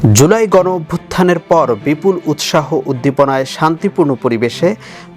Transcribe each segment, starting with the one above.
জুলাই গণ অভ্যুত্থানের পর বিপুল উৎসাহ উদ্দীপনায় শান্তিপূর্ণ পরিবেশে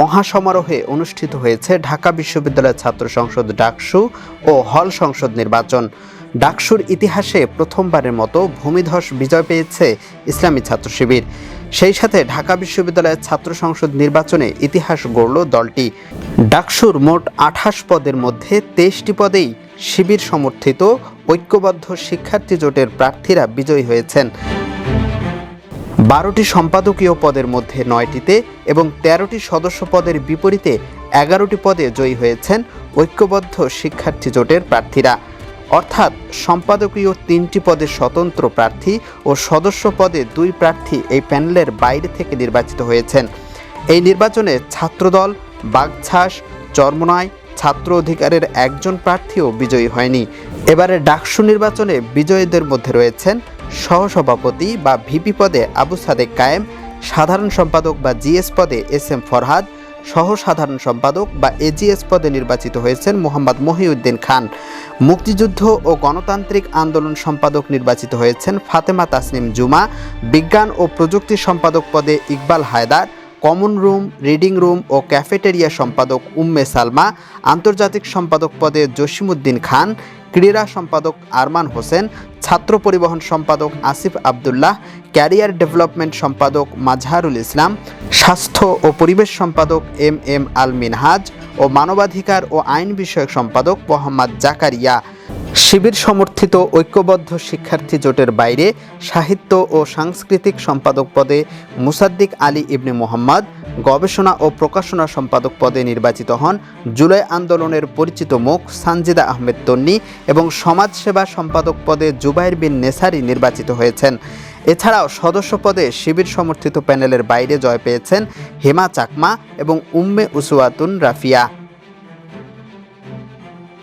মহাসমারোহে অনুষ্ঠিত হয়েছে ঢাকা বিশ্ববিদ্যালয়ের ছাত্র সংসদ ডাকসু ও হল সংসদ নির্বাচন। ডাকসুর ইতিহাসে প্রথমবারের মতো ভূমিধস বিজয় পেয়েছে ইসলামী ছাত্র শিবির। সেই সাথে ঢাকা বিশ্ববিদ্যালয়ের ছাত্র সংসদ নির্বাচনে ইতিহাস গড়ল দলটি। ডাকসুর মোট আঠাশ পদের মধ্যে তেইশটি পদেই শিবির সমর্থিত ঐক্যবদ্ধ শিক্ষার্থী জোটের প্রার্থীরা বিজয়ী হয়েছেন। বারোটি সম্পাদকীয় পদের মধ্যে নয়টিতে এবং তেরোটি সদস্য পদের বিপরীতে এগারোটি পদে জয়ী হয়েছেন ঐক্যবদ্ধ শিক্ষার্থী জোটের প্রার্থীরা। অর্থাৎ সম্পাদকীয় তিনটি পদে স্বতন্ত্র প্রার্থী ও সদস্য পদে দুই প্রার্থী এই প্যানেলের বাইরে থেকে নির্বাচিত হয়েছেন। এই নির্বাচনে ছাত্রদল, বাগছাস চরমনায় ছাত্র অধিকারের একজন প্রার্থীও বিজয়ী হয়নি। এবারে ডাকসু নির্বাচনে বিজয়ীদের মধ্যে রয়েছেন সহসভাপতি বা ভিপি পদে আবু সাদেক কায়েম, সাধারণ সম্পাদক বা জিএস পদে এস এম ফরহাদ সহ সাধারণ সম্পাদক বা এজিএস পদে নির্বাচিত হয়েছেন মোহাম্মদ মহিউদ্দিন খান। মুক্তিযুদ্ধ ও গণতান্ত্রিক আন্দোলন সম্পাদক নির্বাচিত হয়েছেন ফাতেমা তাসনিম জুমা, বিজ্ঞান ও প্রযুক্তি সম্পাদক পদে Iqbal Haider, common room, reading room ও ক্যাফেটেরিয়া সম্পাদক উম্মে সালমা, আন্তর্জাতিক সম্পাদক পদে জসিমউদ্দিন খান ক্রীড়া সম্পাদক আরমান হোসেন, ছাত্র পরিবহন সম্পাদক আসিফ আবদুল্লাহ, ক্যারিয়ার ডেভেলপমেন্ট সম্পাদক মাজহারুল ইসলাম, স্বাস্থ্য ও পরিবেশ সম্পাদক এম এম আল মিনহাজ ও মানবাধিকার ও আইন বিষয়ক সম্পাদক মোহাম্মদ জাকারিয়া। শিবির সমর্থিত ঐক্যবদ্ধ শিক্ষার্থী জোটের বাইরে সাহিত্য ও সাংস্কৃতিক সম্পাদক পদে মুসাদ্দিক আলী ইবনে মোহাম্মদ, গবেষণা ও প্রকাশনা সম্পাদক পদে নির্বাচিত হন জুলাই আন্দোলনের পরিচিত মুখ সানজিদা আহমেদ তন্নি এবং সমাজসেবা সম্পাদক পদে জুবাইর বিন নেসারি নির্বাচিত হয়েছেন। এছাড়াও সদস্য পদে শিবির সমর্থিত প্যানেলের বাইরে জয় পেয়েছেন হেমা চাকমা এবং উম্মে উসুয়াতুন রাফিয়া।